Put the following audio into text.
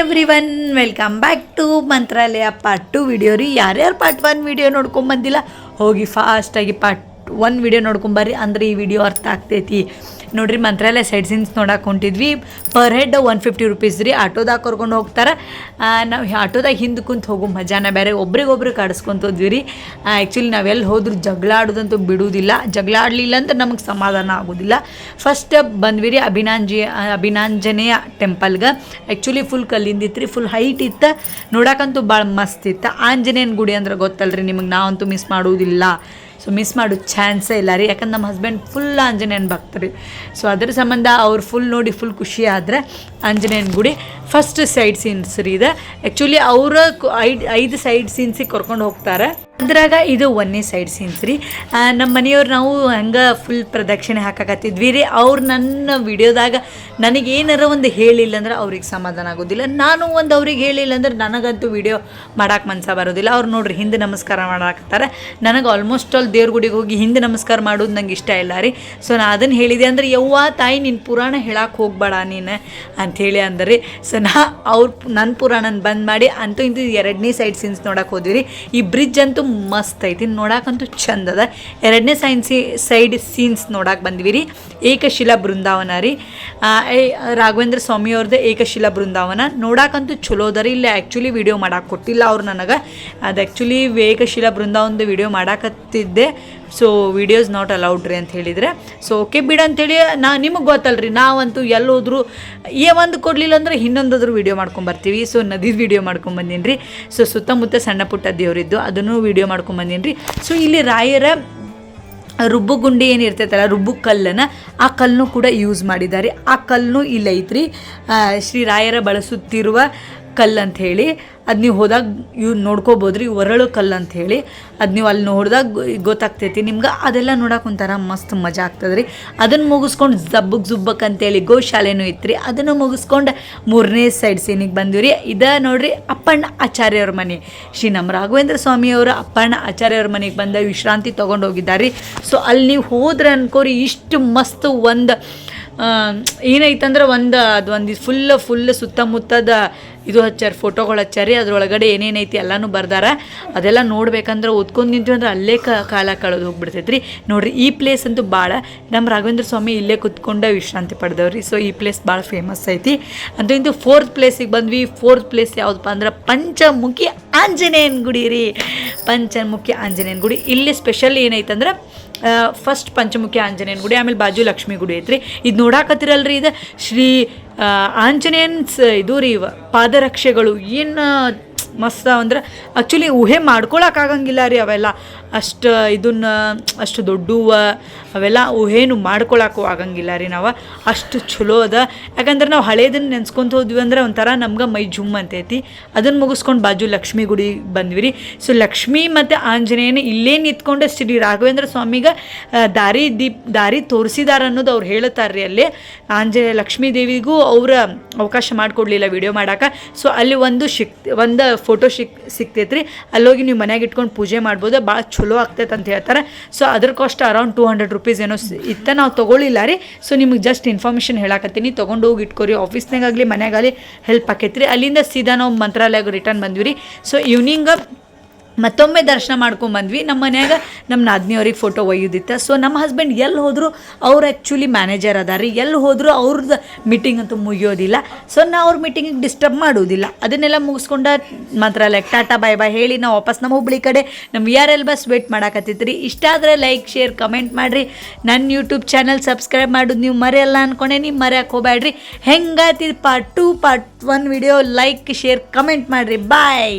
Every one welcome back to Mantralaya part two video ರೀ. ಯಾರ್ಯಾರು part one video ನೋಡ್ಕೊಂಬಂದಿಲ್ಲ ಹೋಗಿ ಫಾಸ್ಟಾಗಿ ಪಾರ್ಟ್ ಒನ್ ವಿಡಿಯೋ ನೋಡ್ಕೊಂಬರ್ರಿ ಅಂದ್ರೆ ಈ ವಿಡಿಯೋ ಅರ್ಥ ಆಗ್ತೈತಿ. ನೋಡ್ರಿ ಮಂತ್ರಾಲಯ ಸೈಡ್ ಸೀನ್ಸ್ ನೋಡಕ್ಕೆ ಹೊಂಟಿದ್ವಿ. Per head one fifty rupees ರೀ. ಆಟೋದಾಗ ಕರ್ಕೊಂಡು ಹೋಗ್ತಾರೆ. ನಾವು ಆಟೋದಾಗ ಹಿಂದೆ ಕುಂತು ಹೋಗೋ, ಮಜಾನ ಬೇರೆ ಒಬ್ರಿಗೊಬ್ರು ಕಾಡಿಸ್ಕೊಂತ ಹೋದ್ವಿ ರೀ. ಆ್ಯಕ್ಚುಲಿ ನಾವೆಲ್ಲಿ ಹೋದ್ರೂ ಜಗಳ ಆಡೋದಂತೂ ಬಿಡುವುದಿಲ್ಲ ಜಗಳ ಆಡಲಿಲ್ಲ ಅಂದ್ರೆ ನಮಗೆ ಸಮಾಧಾನ ಆಗೋದಿಲ್ಲ. ಫಸ್ಟ್ ಬಂದ್ವಿ ರೀ ಅಭಿನಾಂಜಿ ಅಭಿನಾಂಜನೇಯ ಟೆಂಪಲ್ಗೆ ಆ್ಯಕ್ಚುಲಿ ಫುಲ್ ಕಲ್ಲಿಂದಿತ್ತು ರೀ. ಫುಲ್ ಹೈಟ್ ಇತ್ತು. ನೋಡಕ್ಕಂತೂ ಭಾಳ ಮಸ್ತ್ ಇತ್ತು. ಆಂಜನೇಯನ ಗುಡಿ ಅಂದ್ರೆ ಗೊತ್ತಲ್ರಿ ನಿಮಗೆ. ನಾವಂತೂ ಮಿಸ್ ಮಾಡುವುದಿಲ್ಲ ಸೊ ಮಿಸ್ ಮಾಡೋ ಚಾನ್ಸೇ ಇಲ್ಲ ರೀ. ಯಾಕಂದ್ರೆ ನಮ್ಮ ಹಸ್ಬೆಂಡ್ ಫುಲ್ ಆಂಜನೇಯನ ಭಕ್ತರಿ. ಸೊ ಅದ್ರ ಸಂಬಂಧ ಅವ್ರು ಫುಲ್ ನೋಡಿ ಫುಲ್ ಖುಷಿ ಆದರೆ ಆಂಜನೇಯನ ಗುಡಿ ಫಸ್ಟ್ ಸೈಡ್ ಸೀನ್ಸ್ ರೀ ಇದೆ. ಆ್ಯಕ್ಚುಲಿ ಅವರ ಐದು ಐದು ಸೈಡ್ ಸೀನ್ಸಿಗೆ ಕರ್ಕೊಂಡು ಹೋಗ್ತಾರೆ. ಅದ್ರಾಗ ಇದು ಒಂದನೇ ಸೈಡ್ ಸೀನ್ಸ್ ರೀ. ನಮ್ಮ ಮನೆಯವ್ರು ನಾವು ಹಂಗೆ ಫುಲ್ ಪ್ರದಕ್ಷಿಣೆ ಹಾಕಕತ್ತಿದ್ವಿ ರೀ. ಅವ್ರು ನನ್ನ ವಿಡಿಯೋದಾಗ ನನಗೆ ಏನಾರ ಒಂದು ಹೇಳಿಲ್ಲ ಅಂದ್ರೆ ಅವ್ರಿಗೆ ಸಮಾಧಾನ ಆಗೋದಿಲ್ಲ. ನಾನು ಒಂದು ಅವ್ರಿಗೆ ಹೇಳಿಲ್ಲ ಅಂದ್ರೆ ನನಗಂತೂ ವಿಡಿಯೋ ಮಾಡೋಕೆ ಮನ್ಸ ಬರೋದಿಲ್ಲ. ಅವ್ರು ನೋಡ್ರಿ, ಹಿಂದೆ ನಮಸ್ಕಾರ ಮಾಡಾಕತ್ತಾರೆ. ನನಗೆ ಆಲ್ಮೋಸ್ಟ್ ಆಲ್ ದೇವ್ರ ಗುಡಿಗೆ ಹೋಗಿ ಹಿಂದೆ ನಮಸ್ಕಾರ ಮಾಡೋದು ನಂಗೆ ಇಷ್ಟ ಇಲ್ಲ ರೀ. ಸೊ ನಾನು ಅದನ್ನು ಹೇಳಿದೆ ಅಂದ್ರೆ, ಯವ್ವ ತಾಯಿ ನಿನ್ನ ಪುರಾಣ ಹೇಳಕ್ಕೆ ಹೋಗ್ಬೇಡ ನೀನು ಅಂಥೇಳಿ ಅಂದರೆ ಸೊ ನಾ ಅವ್ರ ನನ್ನ ಪುರಾಣನ ಬಂದ್ ಮಾಡಿ ಅಂತೂ ಇಂತೂ ಎರಡನೇ ಸೈಡ್ ಸೀನ್ಸ್ ನೋಡಕ್ಕೆ ಹೋದ್ವಿ ರೀ. ಈ ಬ್ರಿಡ್ಜ್ ಅಂತೂ ಮಸ್ತ್ ಐತಿ. ನೋಡಕ್ಕಂತೂ ಚಂದ ಅದ. ಎರಡನೇ ಸೈನ್ಸಿ ಸೈಡ್ ಸೀನ್ಸ್ ನೋಡಕ್ಕೆ ಬಂದ್ವಿ ರೀ ಏಕಶಿಲಾ ಬೃಂದಾವನ ರೀ. ರಾಘವೇಂದ್ರ ಸ್ವಾಮಿ ಅವ್ರದ್ದು ಏಕಶಿಲಾ ಬೃಂದಾವನ. ನೋಡಕ್ಕಂತೂ ಚಲೋ ಅದ ರೀ. ಇಲ್ಲಿ ಆ್ಯಕ್ಚುಲಿ ವಿಡಿಯೋ ಮಾಡಕ್ಕೆ ಕೊಟ್ಟಿಲ್ಲ ಅವ್ರು ನನಗೆ. ಅದು ಆ್ಯಕ್ಚುಲಿ ಏಕಶಿಲಾ ಬೃಂದಾವನದ ವಿಡಿಯೋ ಮಾಡಾಕತ್ತಿದ್ದೆ. ಸೊ ವಿಡಿಯೋಸ್ ನಾಟ್ ಅಲೌಡ್ ರೀ ಅಂತ ಹೇಳಿದರೆ. ಸೊ ಓಕೆ ಬಿಡು ಅಂತೇಳಿ ನಾ ನಿಮಗೆ ಗೊತ್ತಲ್ರಿ. ನಾವಂತೂ ಎಲ್ಲಿ ಹೋದ್ರು ಏ ಒಂದು ಕೊಡಲಿಲ್ಲ ಅಂದ್ರೆ ಇನ್ನೊಂದಾದ್ರೂ ವೀಡಿಯೋ ಮಾಡ್ಕೊಂಬರ್ತೀವಿ ಸೊ ನದಿದು ವೀಡಿಯೋ ಮಾಡ್ಕೊಂಬಂದೀನಿ ರೀ ಸೊ ಸುತ್ತಮುತ್ತ ಸಣ್ಣ ಪುಟ್ಟ ದೇವರಿದ್ದು. ಅದನ್ನು ವಿಡಿಯೋ ಮಾಡ್ಕೊಂಬಂದೀನಿ ರೀ ಸೊ ಇಲ್ಲಿ ರಾಯರ ರುಬ್ಬು ಗುಂಡಿ ಏನಿರ್ತೈತಲ್ಲ ರುಬ್ಬು ಕಲ್ಲನ್ನು ಆ ಕಲ್ಲನ್ನು ಕೂಡ ಯೂಸ್ ಮಾಡಿದ್ದಾರೆ. ಆ ಕಲ್ಲನ್ನು ಇಲ್ಲೈತ್ರಿ. ಶ್ರೀ ರಾಯರ ಬಳಸುತ್ತಿರುವ ಕಲ್ಲು ಅಂತ ಹೇಳಿ ಅದು ನೀವು ಹೋದಾಗ ಇವು ನೋಡ್ಕೋಬೋದು ರೀ ಒರಳು ಕಲ್ಲು ಅಂತ ಹೇಳಿ ಅದು ನೀವು ಅಲ್ಲಿ ನೋಡಿದಾಗ ಗೊತ್ತಾಗ್ತೈತಿ. ನಿಮ್ಗೆ ಅದೆಲ್ಲ ನೋಡೋಕೆ ಒಂಥರ ಮಸ್ತ್ ಮಜಾ ಆಗ್ತದೆ ರೀ ಅದನ್ನು ಮುಗಿಸ್ಕೊಂಡು ಜಬ್ಬಕ್ ಜುಬ್ಬಕ್ ಅಂತೇಳಿ ಗೋಶಾಲೆನೂ ಇತ್ತು ರೀ ಅದನ್ನು ಮುಗಿಸ್ಕೊಂಡು ಮೂರನೇ ಸೈಡ್ ಸೀನಿಗೆ ಬಂದಿವಿ ರೀ ಇದ ನೋಡ್ರಿ ಅಪ್ಪಣ್ಣ ಆಚಾರ್ಯವ್ರ ಮನೆ. ಶ್ರೀ ನಮ್ಮ ರಾಘವೇಂದ್ರ ಸ್ವಾಮಿಯವರು ಅಪ್ಪಣ್ಣ ಆಚಾರ್ಯವ್ರ ಮನೆಗೆ ಬಂದ ವಿಶ್ರಾಂತಿ ತೊಗೊಂಡು ಹೋಗಿದ್ದಾರೆ ಸೊ, ಅಲ್ಲಿ ನೀವು ಹೋದ್ರೆ ಅನ್ಕೋರಿ ಇಷ್ಟು ಮಸ್ತ್ ಒಂದು ಏನೈತಂದ್ರೆ ಒಂದು, ಅದು ಒಂದು ಫುಲ್ ಫುಲ್ ಸುತ್ತಮುತ್ತದ ಇದು ಹಚ್ಚಾರ ಫೋಟೋಗಳು ಹಚ್ಚಾರಿ, ಅದ್ರೊಳಗಡೆ ಏನೇನೈತಿ ಎಲ್ಲನೂ ಬರ್ದಾರ. ಅದೆಲ್ಲ ನೋಡ್ಬೇಕಂದ್ರೆ ಓದ್ಕೊಂಡು ನಿಂತು ಅಂದ್ರೆ ಅಲ್ಲೇ ಕಾಲ ಕಳೆದು ಹೋಗ್ಬಿಡ್ತೈತೆ ರೀ ನೋಡ್ರಿ, ಈ ಪ್ಲೇಸ್ ಅಂತೂ ಭಾಳ ನಮ್ಮ ರಾಘವೇಂದ್ರ ಸ್ವಾಮಿ ಇಲ್ಲೇ ಕುತ್ಕೊಂಡು ವಿಶ್ರಾಂತಿ ಪಡೆದವ್ರಿ. ಸೊ ಈ ಪ್ಲೇಸ್ ಭಾಳ ಫೇಮಸ್ ಐತಿ. ಅಂತ ಇಂದು ಫೋರ್ತ್ ಪ್ಲೇಸಿಗೆ ಬಂದ್ವಿ. ಫೋರ್ತ್ ಪ್ಲೇಸ್ ಯಾವುದಪ್ಪ ಅಂದ್ರೆ ಪಂಚಮುಖಿ ಆಂಜನೇಯನ ಗುಡಿ ರೀ ಪಂಚಮುಖಿ ಆಂಜನೇಯನ ಗುಡಿ ಇಲ್ಲಿ ಸ್ಪೆಷಲ್ ಏನೈತಂದ್ರೆ ಫಸ್ಟ್ ಪಂಚಮುಖಿ ಆಂಜನೇಯನ ಗುಡಿ ಆಮೇಲೆ ಬಾಜು ಲಕ್ಷ್ಮಿ ಗುಡಿ ಐತ್ರಿ. ಇದು ನೋಡಾಕತ್ತಿರಲ್ರಿ ಇದು? ಶ್ರೀ ಆಂಜನೇಯನ್ಸ್, ಇದು ರೀ ಪಾದರಕ್ಷೆಗಳು. ಏನು ಮಸ್ತ್ ಅಂದ್ರೆ ಆ್ಯಕ್ಚುಲಿ ಊಹೆ ಮಾಡ್ಕೊಳಕ್ಕಾಗಂಗಿಲ್ಲ ರೀ ಅವೆಲ್ಲ. ಅಷ್ಟು ಇದನ್ನ, ಅಷ್ಟು ದೊಡ್ಡವ, ಅವೆಲ್ಲ ಊಹೇನು ಮಾಡ್ಕೊಳಕ್ಕೂ ಆಗಂಗಿಲ್ಲ ರೀ ನಾವು. ಅಷ್ಟು ಚಲೋ ಅದ. ಯಾಕಂದ್ರೆ ನಾವು ಹಳೇದನ್ನ ನೆನ್ಸ್ಕೊಂತ ಹೋದ್ವಿ ಅಂದ್ರೆ ಒಂಥರ ನಮ್ಗೆ ಮೈ ಜುಮ್ ಅಂತೈತಿ. ಅದನ್ನು ಮುಗಿಸ್ಕೊಂಡು ಬಾಜು ಲಕ್ಷ್ಮಿ ಗುಡಿ ಬಂದ್ವಿ ರೀ. ಸೊ ಲಕ್ಷ್ಮಿ ಮತ್ತು ಆಂಜನೇಯನ ಇಲ್ಲೇ ನಿಂತ್ಕೊಂಡು ಶ್ರೀ ರಾಘವೇಂದ್ರ ಸ್ವಾಮಿಗೆ ದಾರಿ ದೀಪ್, ದಾರಿ ತೋರಿಸಿದಾರ ಅನ್ನೋದು ಅವ್ರು ಹೇಳ್ತಾರೆ ರೀ ಅಲ್ಲಿ. ಆಂಜನೇಯ ಲಕ್ಷ್ಮೀ ದೇವಿಗೂ ಅವರ ಅವಕಾಶ ಮಾಡಿಕೊಡ್ಲಿಲ್ಲ ವಿಡಿಯೋ ಮಾಡಕ್ಕೆ ಸೊ ಅಲ್ಲಿ ಒಂದು ಶಿಕ್, ಒಂದು ಫೋಟೋ ಸಿಕ್ ಸಿಕ್ತೈತೆ ಅಲ್ಲೋಗಿ ನೀವು ಮನ್ಯಾಗ ಇಟ್ಕೊಂಡು ಪೂಜೆ ಮಾಡ್ಬೋದು. ಭಾಳ ಚಲೋ ಆಗ್ತೈತೆ ಅಂತ ಹೇಳ್ತಾರೆ. ಸೊ ಅದ್ರ cost around two hundred rupees ಏನೋ ಇತ್ತ ನಾವು ತೊಗೊಳಿಲ್ಲ ರೀ. ಸೊ ನಿಮ್ಗೆ ಜಸ್ಟ್ ಇನ್ಫಾರ್ಮೇಷನ್ ಹೇಳಕತ್ತೀನಿ. ತೊಗೊಂಡು ಹೋಗಿ ಇಟ್ಕೊರಿ. ಆಫೀಸ್ನಾಗಾಗಲಿ ಮನೆಯಾಗಲಿ ಹೆಲ್ಪ್ ಆಕೈತೆ ರೀ ಅಲ್ಲಿಂದ ಸೀದಾ ನಾವು ಮಂತ್ರಾಲಯಕ್ಕೆ ರಿಟರ್ನ್ ಬಂದ್ವಿ ರೀ. ಸೊ ಈವ್ನಿಂಗ್ ಮತ್ತೊಮ್ಮೆ ದರ್ಶನ ಮಾಡ್ಕೊಂಡ್ ಬಂದ್ವಿ. ನಮ್ಮ ಮನ್ಯಾಗ ನಮ್ಮ ನಾದ್ನಿಯವ್ರಿಗೆ ಫೋಟೋ ಒಯ್ಯೋದಿತ್ತು. ಸೊ ನಮ್ಮ ಹಸ್ಬೆಂಡ್ ಎಲ್ಲಿ ಹೋದರೂ ಅವ್ರು ಆ್ಯಕ್ಚುಲಿ ಮ್ಯಾನೇಜರ್ ಅದಾರಿ. ರೀ ಎಲ್ಲಿ ಹೋದರೂ ಅವ್ರದ್ದು ಮೀಟಿಂಗ್ ಅಂತೂ ಮುಗಿಯೋದಿಲ್ಲ. ಸೊ ನಾ ಅವ್ರ ಮೀಟಿಂಗಿಗೆ ಡಿಸ್ಟರ್ಬ್ ಮಾಡೋದಿಲ್ಲ. ಅದನ್ನೆಲ್ಲ ಮುಗಿಸ್ಕೊಂಡ ಲೈಕ್ ಟಾಟಾ ಬಾಯ್ ಬಾಯ್ ಹೇಳಿ ನಾವು ವಾಪಸ್ ನಮ್ಮ ಹುಬ್ಳಿ ಕಡೆ ನಮ್ಮ ಯಾರ್ ಎಲ್ ಬಸ್ ವೇಟ್ ಮಾಡಾಕತ್ತಿತ್ತು ರೀ ಇಷ್ಟ ಆದರೆ ಲೈಕ್ ಶೇರ್ ಕಮೆಂಟ್ ಮಾಡಿರಿ. ನನ್ನ ಯೂಟ್ಯೂಬ್ ಚಾನಲ್ ಸಬ್ಸ್ಕ್ರೈಬ್ ಮಾಡೋದು ನೀವು ಮರೆಯಲ್ಲ ಅನ್ಕೊಂಡೆ. ನೀವು ಮರೆಯಕ್ಕೆ ಹೋಗ್ಬೇಡ್ರಿ ಹೆಂಗಾತಿ part two part one video like share comment ಮಾಡಿರಿ. ಬಾಯ್